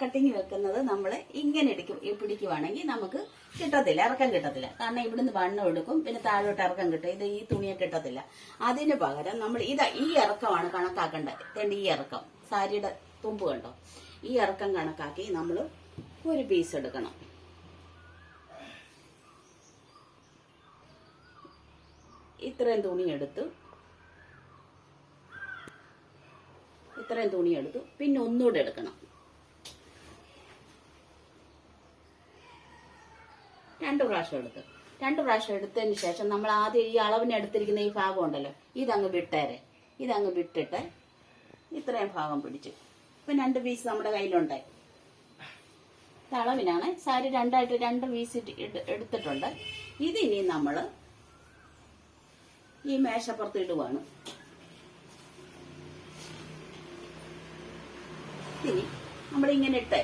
Cutting വെക്കുന്നത് നമ്മൾ ഇങ്ങനെ എടുക്കും. പിടിക്കുവാണെങ്കിൽ നമുക്ക് കിട്ടത്തില്ല ഇറക്കം കിട്ടത്തില്ല. കാരണം ഇവിടുന്ന് വണ്ണം എടുക്കും പിന്നെ താഴോട്ട് ഇറക്കം കിട്ടും. ഇത് ഈ തുണിയെ കിട്ടത്തില്ല. അതിന് പകരം നമ്മൾ ഇതാ ഈ ഇറക്കമാണ് കണക്കാക്കേണ്ടത്. രണ്ട് ഈ ഇറക്കം. സാരിയുടെ തുമ്പ് കണ്ടോ? ഈ ഇറക്കം കണക്കാക്കി നമ്മൾ ഒരു പീസ് എടുക്കണം. ഇത്രയും തുണി എടുത്തു ഇത്രയും തുണി എടുത്തു. പിന്നെ ഒന്നുകൂടെ എടുക്കണം. രണ്ട് പ്രാവശ്യം എടുത്തു. രണ്ട് പ്രാവശ്യം എടുത്തതിന് ശേഷം നമ്മൾ ആദ്യം ഈ അളവിന് എടുത്തിരിക്കുന്ന ഈ ഭാഗം ഉണ്ടല്ലോ ഇതങ്ങ് വിട്ടേരെ. ഇതങ്ങ് വിട്ടിട്ട് ഇത്രയും ഭാഗം പിടിച്ചു. ഇപ്പൊ രണ്ട് പീസ് നമ്മുടെ കയ്യിലുണ്ടായി ഇത് സാരി രണ്ടായിട്ട് രണ്ട് പീസ് എടുത്തിട്ടുണ്ട്. ഇതിനി നമ്മൾ ഈ മേശപ്പുറത്ത് ഇടുവാണ്. ഇനി നമ്മളിങ്ങനെ ഇട്ടേ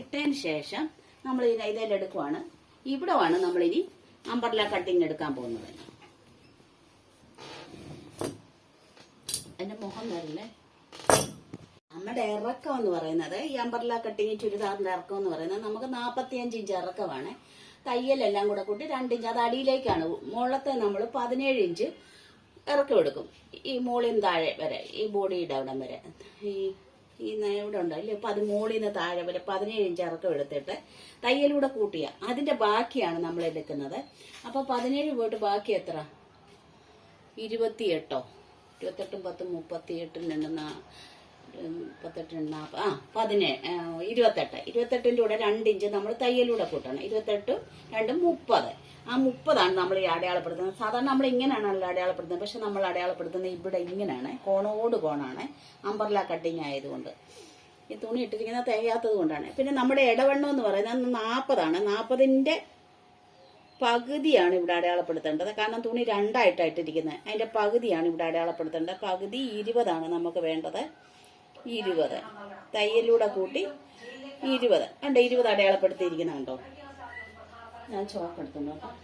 ഇട്ടതിന് ശേഷം നമ്മൾ ഇതിനെ ഇതെല്ലാം എടുക്കുവാണ്. ഇവിടമാണ് നമ്മളിനി അമ്പർല കട്ടിങ് എടുക്കാൻ പോകുന്നത്. അതിന്റെ മുഖം വരില്ലേ നമ്മുടെ ഇറക്കം എന്ന് പറയുന്നത് ഈ അമ്പർല കട്ടിങ് ചുരിദാറിന്റെ ഇറക്കം എന്ന് പറയുന്നത് നമുക്ക് നാൽപ്പത്തിയഞ്ച് ഇഞ്ച് ഇറക്കമാണ്. തയ്യലെല്ലാം കൂടെ കൂട്ടി രണ്ട് ഇഞ്ച്. അത് അടിയിലേക്കാണ്. മുളത്തെ നമ്മൾ പതിനേഴ് ഇഞ്ച് ഇറക്കം എടുക്കും ഈ മോളിൽ താഴെ വരെ ഈ ബോഡിയുടെ അവിടം വരെ. ഈ ഈ ഇവിടെ ഉണ്ടല്ലേ അപ്പൊ അത് മോളിൽ നിന്ന് താഴെ വരെ പതിനേഴ് ഇഞ്ച് ഇറക്കം എടുത്തിട്ട് തയ്യലൂടെ കൂട്ടിയ. അതിന്റെ ബാക്കിയാണ് നമ്മൾ എടുക്കുന്നത്. അപ്പൊ പതിനേഴ് പോയിട്ട് ബാക്കി എത്ര? ഇരുപത്തിയെട്ടോ? ഇരുപത്തെട്ടും പത്തും മുപ്പത്തിയെട്ടും രണ്ട് നാ- മുപ്പത്തെട്ട് ആ പതിനേഴ് ഇരുപത്തെട്ട്. ഇരുപത്തെട്ടിന്റെ കൂടെ രണ്ട് ഇഞ്ച് നമ്മൾ തയ്യലൂടെ കൂട്ടണം. ഇരുപത്തെട്ടും രണ്ടും മുപ്പത്. ആ മുപ്പതാണ് നമ്മൾ ഈ അടയാളപ്പെടുത്തുന്നത്. സാധാരണ നമ്മൾ ഇങ്ങനെയാണല്ലോ അടയാളപ്പെടുത്തുന്നത്. പക്ഷെ നമ്മൾ അടയാളപ്പെടുത്തുന്നത് ഇവിടെ ഇങ്ങനെയാണ്. കോണോട് കോണാണ്. അമ്പർല കട്ടിങ് ആയതുകൊണ്ട്. ഈ തുണി ഇട്ടിരിക്കുന്നത് തികയാത്തത് കൊണ്ടാണ്. പിന്നെ നമ്മുടെ ഇടവണ്ണം എന്ന് പറയുന്നത് നാൽപ്പതാണ് നാൽപ്പതിന്റെ പകുതിയാണ് ഇവിടെ അടയാളപ്പെടുത്തേണ്ടത്. കാരണം തുണി രണ്ടായിട്ടായിട്ടിരിക്കുന്നത്. അതിന്റെ പകുതിയാണ് ഇവിടെ അടയാളപ്പെടുത്തേണ്ടത്. പകുതി ഇരുപതാണ് നമുക്ക് വേണ്ടത്. ഇരുപത്. തയ്യലൂടെ കൂട്ടി ഇരുപത്. കണ്ടോ ഇരുപത് അടയാളപ്പെടുത്തിയിരിക്കുന്ന കണ്ടോ? ഞാൻ ചോക്ക് എടുത്തുണ്ടോ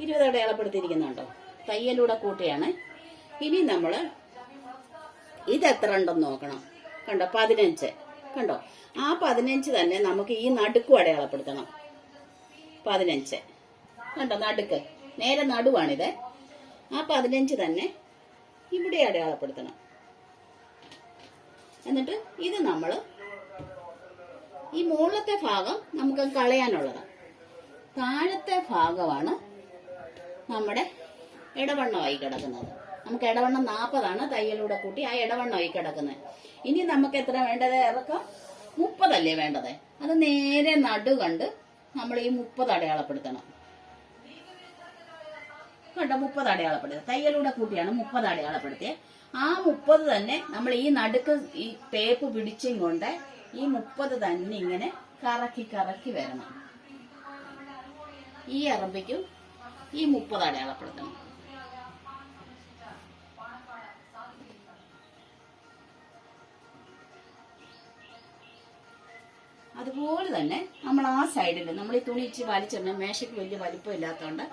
ഇരുപത് അടയാളപ്പെടുത്തിയിരിക്കുന്നുണ്ടോ തയ്യലൂടെ കൂട്ടിയാണ്. ഇനി നമ്മൾ ഇത് എത്ര ഉണ്ടെന്ന് നോക്കണം. കണ്ടോ പതിനഞ്ച്. കണ്ടോ ആ പതിനഞ്ച് തന്നെ നമുക്ക് ഈ നടുക്കും അടയാളപ്പെടുത്തണം. പതിനഞ്ച്. കണ്ടോ നടുക്ക്. നേരെ നടുവാണിത്. ആ പതിനഞ്ച് തന്നെ ഇവിടെ അടയാളപ്പെടുത്തണം. എന്നിട്ട് ഇത് നമ്മൾ ഈ മുകളിലത്തെ ഭാഗം നമുക്ക് കളയാനുള്ളതാണ്. താഴത്തെ ഭാഗമാണ് നമ്മുടെ ഇടവണ്ണമായി കിടക്കുന്നത്. നമുക്ക് ഇടവണ്ണം നാൽപ്പതാണ് തയ്യലൂടെ കൂട്ടി ആ ഇടവണ്ണമായി കിടക്കുന്നത്. ഇനി നമുക്ക് എത്ര വേണ്ടത്? ഇറക്കം. മുപ്പതല്ലേ വേണ്ടത്? അത് നേരെ നടു കണ്ട് നമ്മൾ ഈ മുപ്പത് അടയാളപ്പെടുത്തണം. കണ്ടോ? മുപ്പത് അടയാളപ്പെടുത്തുക. തയ്യലൂടെ കൂട്ടിയാണ് മുപ്പത് അടയാളപ്പെടുത്തിയത് ആ മുപ്പത് തന്നെ നമ്മൾ ഈ നടുക്ക് ഈ ടേപ്പ് പിടിച്ചും കൊണ്ട് ഈ മുപ്പത് തന്നെ ഇങ്ങനെ കറക്കി കറക്കി വരണം. ഈ അറബിക്കും ഈ മുപ്പത് അടയാളപ്പെടുത്തണം. അതുപോലെ തന്നെ നമ്മൾ ആ സൈഡിൽ നമ്മൾ ഈ തുണി ഇച്ചിരി വലിച്ചിടണം. മേശയ്ക്ക് വലിയ വലിപ്പം ഇല്ലാത്തതുകൊണ്ട്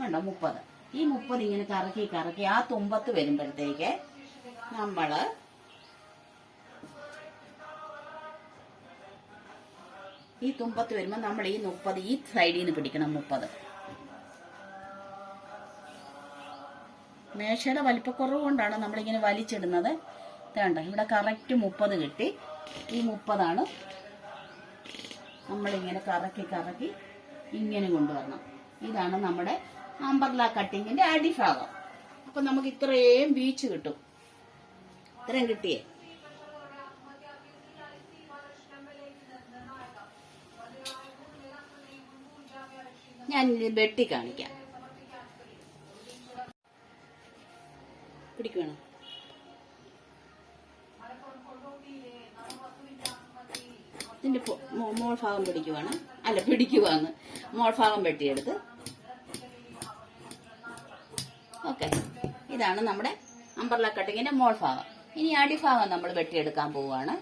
വേണ്ട മുപ്പത്. ഈ മുപ്പത് ഇങ്ങനെ കറക്കി കറക്കി ആ തുമ്പത്ത് വരുമ്പോഴത്തേക്ക് നമ്മൾ ഈ തുമ്പത്ത് വരുമ്പോൾ നമ്മൾ ഈ മുപ്പത് ഈ സൈഡിൽ നിന്ന് പിടിക്കണം മുപ്പത്. മേശയുടെ വലിപ്പക്കുറവ് കൊണ്ടാണ് നമ്മളിങ്ങനെ വലിച്ചിടുന്നത്. വേണ്ട ഇവിടെ കറക്റ്റ് മുപ്പത് കിട്ടി. ഈ മുപ്പതാണ് നമ്മളിങ്ങനെ കറക്കി കറക്കി ഇങ്ങനെ കൊണ്ടുവരണം. ഇതാണ് നമ്മുടെ അമ്പർല കട്ടിങ്ങിന്റെ അടിഭാഗം. അപ്പൊ നമുക്ക് ഇത്രയും ബീച്ച് കിട്ടും. ഇത്രയും കിട്ടിയേ. ഞാൻ വെട്ടി കാണിക്കാം. പിടിക്കണം ഇതിന്റെ മോൾ ഭാഗം പിടിക്കുവാണ്. അല്ല പിടിക്കുവാന്ന്. മോൾ ഭാഗം വെട്ടിയെടുത്ത്. ഓക്കെ. ഇതാണ് നമ്മുടെ അമ്പർല കട്ടിങ്ങിന്റെ മോൾ ഭാഗം. ഇനി അടിഭാഗം നമ്മൾ വെട്ടിയെടുക്കാൻ പോവുകയാണ്.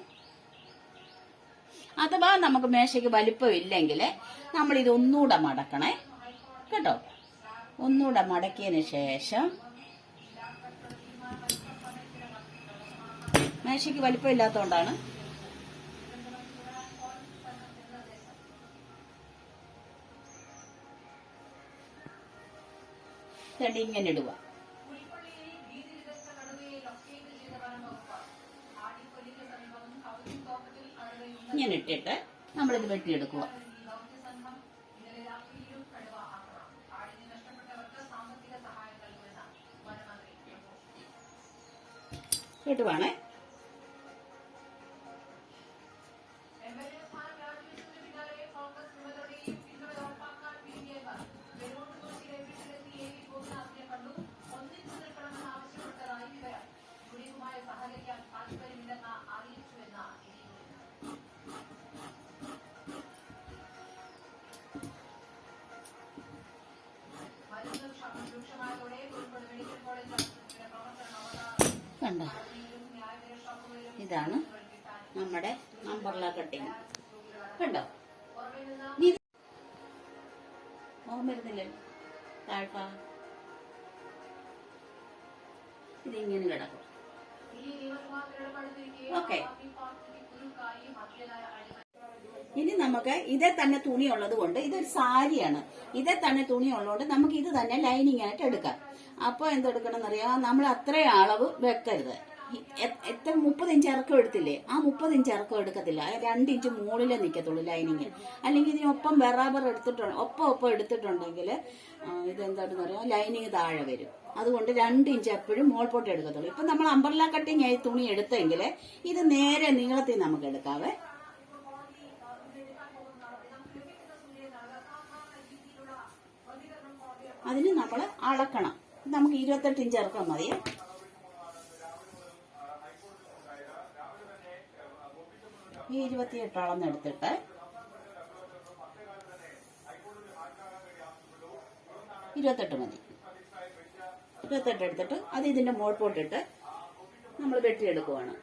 അഥവാ നമുക്ക് മേശയ്ക്ക് വലിപ്പം ഇല്ലെങ്കിൽ നമ്മൾ ഇത് ഒന്നുകൂടെ മടക്കണേ. കേട്ടോ? ഒന്നുകൂടെ മടക്കിയതിന് ശേഷം മേശയ്ക്ക് വലിപ്പം തടി ഇങ്ങനെ ഇടുക. ഇങ്ങനെ ഇട്ടിട്ട് നമ്മളിത് വെട്ടിയെടുക്കുക. കേട്ടുവാണേ ഇതാണ് നമ്മുടെ അമ്പർള കട്ടിങ് കണ്ടോ? നീ താഴ്ഫ ഇതിങ്ങനെ കിടക്കും. ഓക്കെ. ഇനി നമുക്ക് ഇതേ തന്നെ തുണി ഉള്ളത് കൊണ്ട് ഇതൊരു സാരിയാണ്. ഇതേ തന്നെ തുണി ഉള്ളതുകൊണ്ട് നമുക്ക് ഇത് തന്നെ ലൈനിങ് ആയിട്ട് എടുക്കാം. അപ്പൊ എന്തെടുക്കണം എന്നറിയാം നമ്മൾ അത്രയും അളവ് വെക്കരുത്. എത്ര മുപ്പത് ഇഞ്ച് ഇറക്കം എടുത്തില്ലേ? ആ മുപ്പത് ഇഞ്ച് ഇറക്കം എടുക്കത്തില്ല. രണ്ട് ഇഞ്ച് മുകളിലേ നിൽക്കത്തുള്ളൂ ലൈനിങ് അല്ലെങ്കിൽ ഇതിനൊപ്പം ബറാബർ എടുത്തിട്ടുണ്ട് ഒപ്പം ഒപ്പം എടുത്തിട്ടുണ്ടെങ്കിൽ ഇതെന്താണെന്ന് പറയാം ലൈനിങ് താഴെ വരും. അതുകൊണ്ട് രണ്ട് ഇഞ്ച് എപ്പോഴും മോൾപോട്ട് എടുക്കത്തുള്ളൂ. ഇപ്പം നമ്മൾ അമ്പർല കട്ടിങ് ആയി തുണി എടുത്തെങ്കിൽ ഇത് നേരെ നീളത്തിൽ നമുക്ക് എടുക്കാവേ. അതിന് നമ്മൾ അളക്കണം. നമുക്ക് ഇരുപത്തെട്ട് ഇഞ്ച് ഇറക്കം മതിയേ ഈ ഇരുപത്തിയെട്ട് അളന്നെടുത്തിട്ട് ഇരുപത്തെട്ട് മതി. ഇരുപത്തെട്ട് എടുത്തിട്ട് അത് ഇതിന്റെ മോൾപോട്ടിട്ട് നമ്മൾ വെട്ടിയെടുക്കുവാണ്.